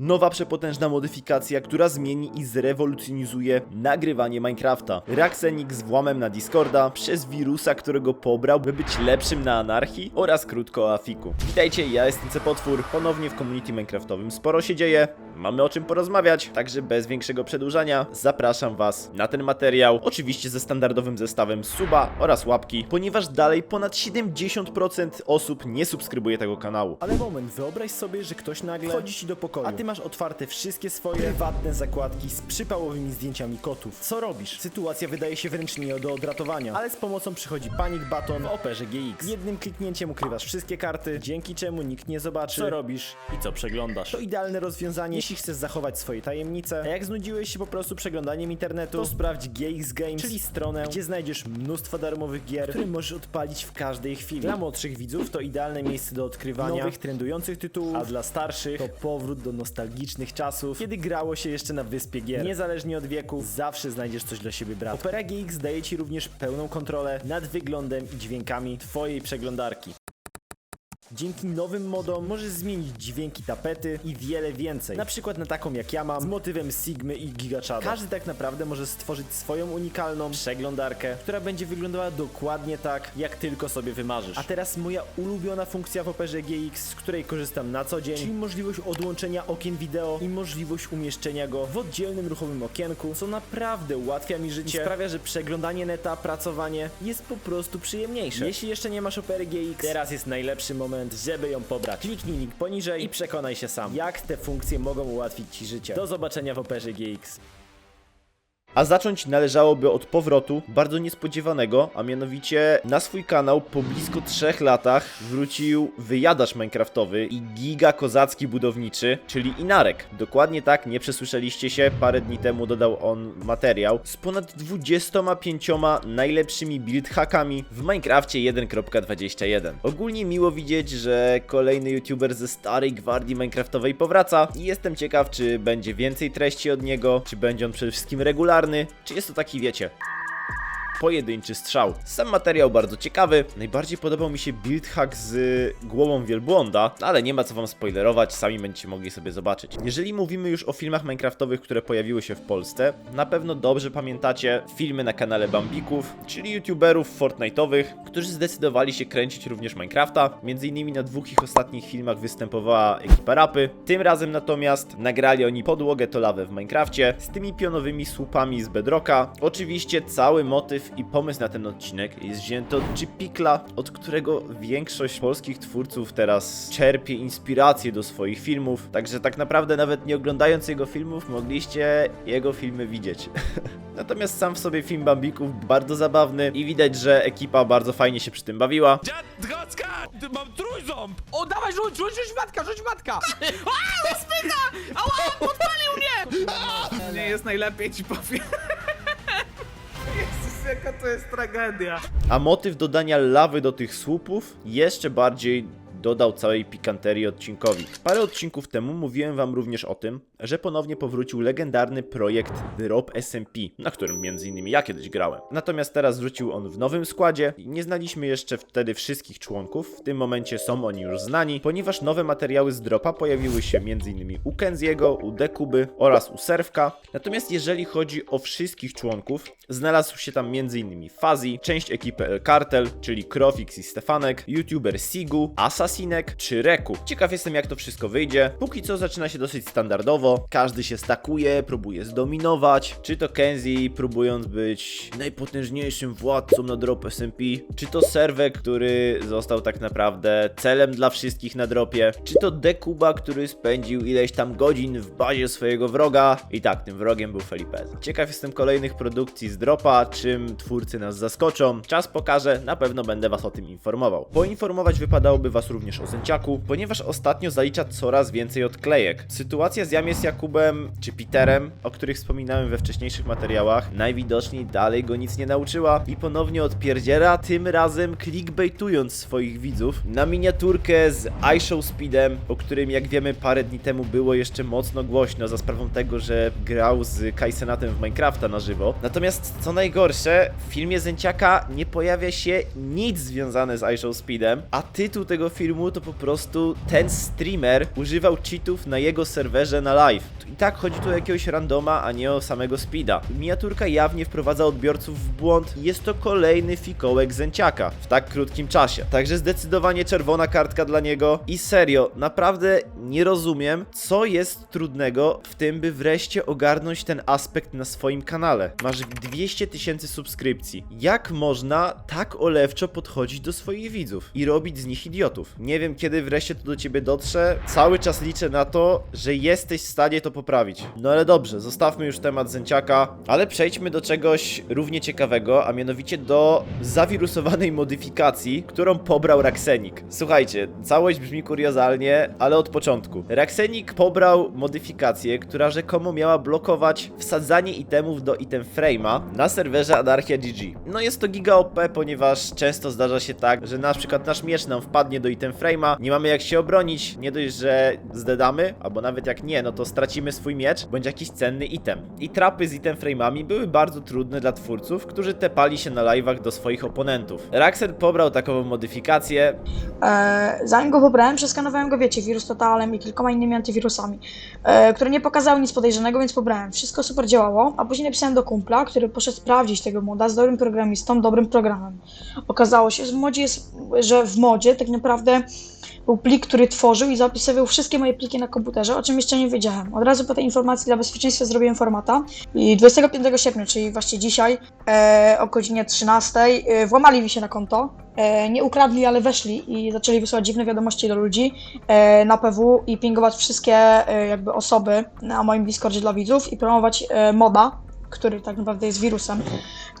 Nowa przepotężna modyfikacja, która zmieni i zrewolucjonizuje nagrywanie Minecrafta. Raxenix z włamem na Discorda, przez wirusa, którego pobrał, by być lepszym na anarchii oraz krótko o Afiku. Witajcie, ja jestem Cepotwór, ponownie w community Minecraftowym sporo się dzieje, mamy o czym porozmawiać, także bez większego przedłużania zapraszam was na ten materiał, oczywiście ze standardowym zestawem suba oraz łapki, ponieważ dalej ponad 70% osób nie subskrybuje tego kanału. Ale moment, wyobraź sobie, że ktoś nagle wchodzi ci do pokoju, a ty masz otwarte wszystkie swoje prywatne zakładki z przypałowymi zdjęciami kotów. Co robisz? Sytuacja wydaje się wręcz nie do odratowania, ale z pomocą przychodzi Panic Button w operze GX. Jednym kliknięciem ukrywasz wszystkie karty, dzięki czemu nikt nie zobaczy, co robisz i co przeglądasz. To idealne rozwiązanie, jeśli chcesz zachować swoje tajemnice, a jak znudziłeś się po prostu przeglądaniem internetu, to sprawdź GX Games, czyli stronę, gdzie znajdziesz mnóstwo darmowych gier, które możesz odpalić w każdej chwili. Dla młodszych widzów to idealne miejsce do odkrywania nowych, trendujących tytułów, a dla starszych to powrót do nostalgicznych czasów, kiedy grało się jeszcze na wyspie gier. Niezależnie od wieku, zawsze znajdziesz coś dla siebie brać. Opera GX daje Ci również pełną kontrolę nad wyglądem i dźwiękami Twojej przeglądarki. Dzięki nowym modom możesz zmienić dźwięki tapety i wiele więcej. Na przykład na taką jak ja mam z motywem Sigmy i Gigachada. Każdy tak naprawdę może stworzyć swoją unikalną przeglądarkę, która będzie wyglądała dokładnie tak, jak tylko sobie wymarzysz. A teraz moja ulubiona funkcja w Operze GX, z której korzystam na co dzień, czyli możliwość odłączenia okien wideo i możliwość umieszczenia go w oddzielnym ruchowym okienku, co naprawdę ułatwia mi życie i sprawia, że przeglądanie neta, pracowanie jest po prostu przyjemniejsze. Jeśli jeszcze nie masz Opery GX, teraz jest najlepszy moment, żeby ją pobrać. Kliknij link poniżej i przekonaj się sam, jak te funkcje mogą ułatwić Ci życie. Do zobaczenia w Operze GX. A zacząć należałoby od powrotu, bardzo niespodziewanego, a mianowicie na swój kanał po blisko trzech latach wrócił wyjadacz minecraftowy i giga kozacki budowniczy, czyli Inarek. Dokładnie tak, nie przesłyszeliście się, parę dni temu dodał on materiał z ponad 25 najlepszymi build hackami w Minecrafcie 1.21. Ogólnie miło widzieć, że kolejny youtuber ze starej gwardii minecraftowej powraca i jestem ciekaw, czy będzie więcej treści od niego, czy będzie on przede wszystkim regularny, czy jest to taki, wiecie, pojedynczy strzał. Sam materiał bardzo ciekawy. Najbardziej podobał mi się build hack z głową wielbłąda, ale nie ma co wam spoilerować, sami będziecie mogli sobie zobaczyć. Jeżeli mówimy już o filmach minecraftowych, które pojawiły się w Polsce, na pewno dobrze pamiętacie filmy na kanale Bambików, czyli youtuberów Fortnite'owych, którzy zdecydowali się kręcić również Minecrafta. Między innymi na dwóch ich ostatnich filmach występowała ekipa rapy. Tym razem natomiast nagrali oni podłogę to lawę w Minecrafcie z tymi pionowymi słupami z Bedrocka. Oczywiście cały motyw i pomysł na ten odcinek jest wzięty od G-Pikla, od którego większość polskich twórców teraz czerpie inspirację do swoich filmów. Także tak naprawdę nawet nie oglądając jego filmów mogliście jego filmy widzieć. Natomiast sam w sobie film Bambików bardzo zabawny i widać, że ekipa bardzo fajnie się przy tym bawiła. Dziad, Drocka! Ty mam trójząb! O, dawaj, rzuć, rzuć, rzuć matka, rzuć matka! A, spycha! Ała, podpalił mnie! Nie jest najlepiej, ci powiem. Jaka to jest tragedia. A motyw dodania lawy do tych słupów jeszcze bardziej dodał całej pikanterii odcinkowi. Parę odcinków temu mówiłem wam również o tym, że ponownie powrócił legendarny projekt Drop SMP, na którym m.in. ja kiedyś grałem. Natomiast teraz wrócił on w nowym składzie i nie znaliśmy jeszcze wtedy wszystkich członków, w tym momencie są oni już znani, ponieważ nowe materiały z Dropa pojawiły się m.in. u Kenziego, u Dekuby oraz u Serwka. Natomiast jeżeli chodzi o wszystkich członków, znalazł się tam m.in. Fazi, część ekipy El Cartel, czyli Krofix i Stefanek, youtuber Sigu, Czy Reku. Ciekaw jestem jak to wszystko wyjdzie. Póki co zaczyna się dosyć standardowo, każdy się stakuje, próbuje zdominować, czy to Kenzie próbując być najpotężniejszym władcą na drop SMP, czy to Serwek, który został tak naprawdę celem dla wszystkich na dropie, czy to Dekuba, który spędził ileś tam godzin w bazie swojego wroga i tak, tym wrogiem był Felipez. Ciekaw jestem kolejnych produkcji z dropa, czym twórcy nas zaskoczą. Czas pokaże, na pewno będę was o tym informował. Poinformować wypadałoby was również o Zęciaku, ponieważ ostatnio zalicza coraz więcej odklejek. Sytuacja z Jamie z Jakubem czy Peterem, o których wspominałem we wcześniejszych materiałach, najwidoczniej dalej go nic nie nauczyła i ponownie odpierdziera, tym razem clickbaitując swoich widzów na miniaturkę z iShow Speedem, o którym jak wiemy parę dni temu było jeszcze mocno głośno za sprawą tego, że grał z Kaisenatem w Minecrafta na żywo. Natomiast co najgorsze, w filmie Zęciaka nie pojawia się nic związane z iShow Speedem, a tytuł tego filmu filmu to po prostu ten streamer używał cheatów na jego serwerze na live. I tak chodzi tu o jakiegoś randoma, a nie o samego Speeda. Miniaturka jawnie wprowadza odbiorców w błąd jest to kolejny fikołek Zęciaka w tak krótkim czasie. Także zdecydowanie czerwona kartka dla niego i serio, naprawdę nie rozumiem, co jest trudnego w tym, by wreszcie ogarnąć ten aspekt na swoim kanale. Masz 200 tysięcy subskrypcji. Jak można tak olewczo podchodzić do swoich widzów i robić z nich idiotów? Nie wiem, kiedy wreszcie to do ciebie dotrze. Cały czas liczę na to, że jesteś w stanie to poprawić. No ale dobrze, zostawmy już temat Zęciaka, ale przejdźmy do czegoś równie ciekawego, a mianowicie do zawirusowanej modyfikacji, którą pobrał Raksenik. Słuchajcie, całość brzmi kuriozalnie, ale od początku. Raksenik pobrał modyfikację, która rzekomo miała blokować wsadzanie itemów do item frame'a na serwerze Anarchia GG. No jest to giga OP, ponieważ często zdarza się tak, że na przykład nasz miecz nam wpadnie do item frame'a, nie mamy jak się obronić, nie dość, że zdedamy, albo nawet jak nie, no to stracimy swój miecz, bądź jakiś cenny item. I trapy z item frame'ami były bardzo trudne dla twórców, którzy tepali się na live'ach do swoich oponentów. Raxer pobrał takową modyfikację, E, zanim go pobrałem, przeskanowałem go, wiecie, wirus totalem i kilkoma innymi antywirusami, e, które nie pokazały nic podejrzanego, więc pobrałem. Wszystko super działało, a później napisałem do kumpla, który poszedł sprawdzić tego moda z dobrym programistą, dobrym programem. Okazało się, że w modzie, jest, że w modzie tak naprawdę był plik, który tworzył i zapisywał wszystkie moje pliki na komputerze, o czym jeszcze nie wiedziałem. Od razu po tej informacji dla bezpieczeństwa zrobiłem formata i 25 sierpnia, czyli właśnie dzisiaj, e, o godzinie 13, e, włamali mi się na konto. E, nie ukradli, ale weszli i zaczęli wysyłać dziwne wiadomości do ludzi e, na PW i pingować wszystkie e, jakby osoby na moim Discordzie dla widzów i promować e, moda, który tak naprawdę jest wirusem.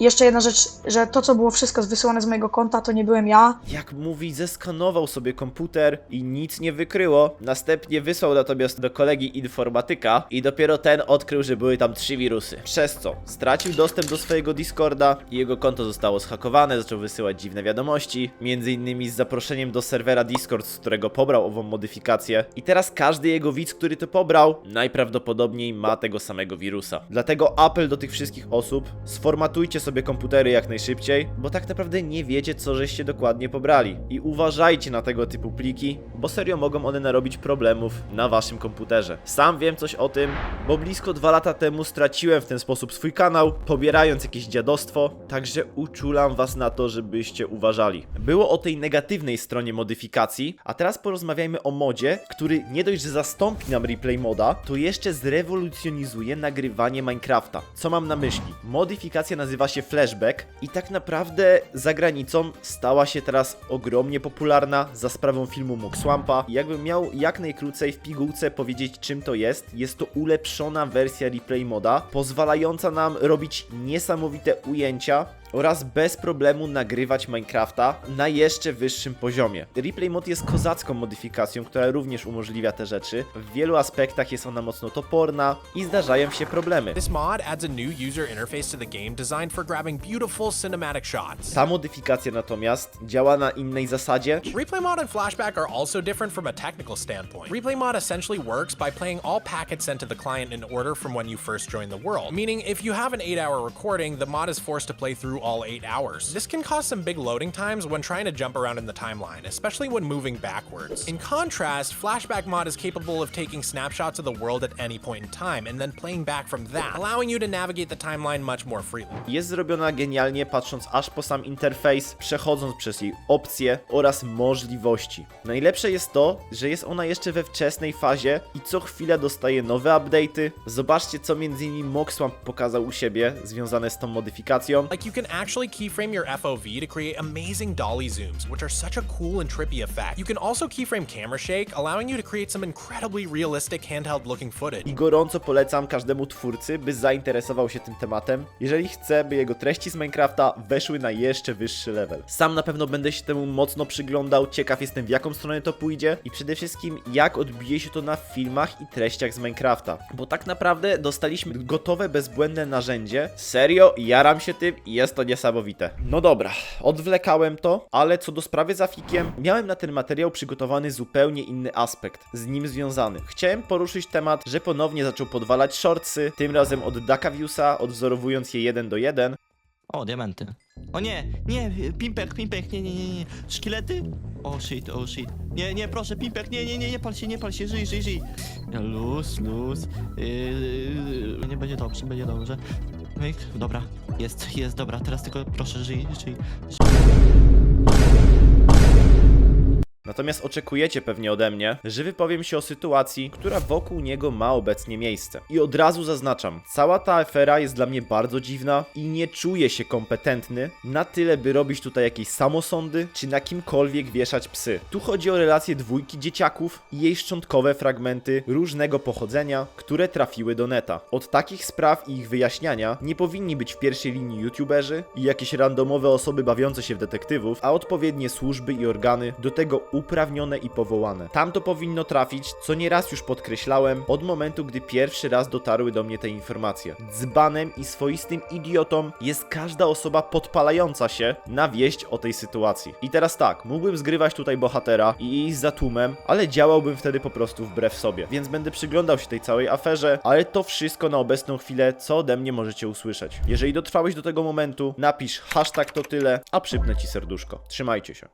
Jeszcze jedna rzecz, że to co było wszystko wysyłane z mojego konta, to nie byłem ja, Jak mówi, zeskanował sobie komputer i nic nie wykryło. Następnie wysłał natomiast do kolegi informatyka i dopiero ten odkrył, że były tam trzy wirusy. Przez co stracił dostęp do swojego Discorda i jego konto zostało zhakowane, zaczął wysyłać dziwne wiadomości, między innymi z zaproszeniem do serwera Discord, z którego pobrał ową modyfikację. I teraz każdy jego widz, który to pobrał, najprawdopodobniej ma tego samego wirusa. Dlatego apel do tych wszystkich osób, sformatujcie sobie komputery jak najszybciej, bo tak naprawdę nie wiecie, co żeście dokładnie pobrali. I uważajcie na tego typu pliki, bo serio mogą one narobić problemów na waszym komputerze. Sam wiem coś o tym, bo blisko dwa lata temu straciłem w ten sposób swój kanał, pobierając jakieś dziadostwo, także uczulam was na to, żebyście uważali. Było o tej negatywnej stronie modyfikacji, a teraz porozmawiajmy o modzie, który nie dość, że zastąpi nam replay moda, to jeszcze zrewolucjonizuje nagrywanie Minecrafta. Co mam na myśli? Modyfikacja nazywa się Flashback i tak naprawdę za granicą stała się teraz ogromnie popularna za sprawą filmu Moxwampa. Jakbym miał jak najkrócej w pigułce powiedzieć czym to jest, jest to ulepszona wersja replay moda, pozwalająca nam robić niesamowite ujęcia oraz bez problemu nagrywać Minecrafta na jeszcze wyższym poziomie. Replay mod jest kozacką modyfikacją, która również umożliwia te rzeczy. W wielu aspektach jest ona mocno toporna i zdarzają się problemy. Ta modyfikacja natomiast działa na innej zasadzie. Replay mod and flashback are also different from a technical standpoint. Replay mod essentially works by playing all packets sent to the client in order from when you first join the world. Meaning, if you have an 8 hour recording, the mod is forced to play through all 8 hours. This can cause some big loading times when trying to jump around in the timeline, especially when moving backwards. In contrast, Flashback mod is capable of taking snapshots of the world at any point in time and then playing back from that, allowing you to navigate the timeline much more freely. Jest zrobiona genialnie, patrząc aż po sam interfejs, przechodząc przez jej opcje oraz możliwości. Najlepsze jest to, że jest ona jeszcze we wczesnej fazie i co chwilę dostaje nowe update'y. Zobaczcie, co m.in. Moxwamp pokazał u siebie, związane z tą modyfikacją. Like you can actually keyframe your FOV to create amazing dolly zooms, which are such a cool and trippy effect. You can also keyframe camera shake, allowing you to create some incredibly realistic handheld looking footage. I gorąco polecam każdemu twórcy, by zainteresował się tym tematem, jeżeli chce, by jego treści z Minecrafta weszły na jeszcze wyższy level. Sam na pewno będę się temu mocno przyglądał, ciekaw jestem w jaką stronę to pójdzie i przede wszystkim jak odbije się to na filmach i treściach z Minecrafta. Bo tak naprawdę dostaliśmy gotowe, bezbłędne narzędzie. Serio, jaram się tym i jest to niesamowite. No dobra, odwlekałem to, ale co do sprawy z Afikiem, miałem na ten materiał przygotowany zupełnie inny aspekt, z nim związany. Chciałem poruszyć temat, że ponownie zaczął podwalać shortsy, tym razem od Dakaviusa, odwzorowując je jeden do jeden. O, diamenty. O nie, nie, pimpek, pimpek, nie, nie, nie, nie. Szkielety? O shit, o shit. Nie, nie, proszę, pimpek, nie, nie, nie, nie pal się, nie pal się, żyj, żyj, żyj. Luz, luz. Yy, nie będzie dobrze, będzie dobrze. Dobra, jest, jest, dobra, teraz tylko proszę, żyj, żyj. Natomiast oczekujecie pewnie ode mnie, że wypowiem się o sytuacji, która wokół niego ma obecnie miejsce. I od razu zaznaczam, cała ta afera jest dla mnie bardzo dziwna i nie czuję się kompetentny na tyle, by robić tutaj jakieś samosądy, czy na kimkolwiek wieszać psy. Tu chodzi o relacje dwójki dzieciaków i jej szczątkowe fragmenty różnego pochodzenia, które trafiły do neta. Od takich spraw i ich wyjaśniania nie powinni być w pierwszej linii youtuberzy i jakieś randomowe osoby bawiące się w detektywów, a odpowiednie służby i organy do tego uprawnione i powołane. Tam to powinno trafić, co nieraz już podkreślałem, od momentu, gdy pierwszy raz dotarły do mnie te informacje. Dzbanem i swoistym idiotą jest każda osoba podpalająca się na wieść o tej sytuacji. I teraz tak, mógłbym zgrywać tutaj bohatera i iść za tłumem, ale działałbym wtedy po prostu wbrew sobie. Więc będę przyglądał się tej całej aferze, ale to wszystko na obecną chwilę, co ode mnie możecie usłyszeć. Jeżeli dotrwałeś do tego momentu, napisz hashtag to tyle, a przypnę ci serduszko. Trzymajcie się.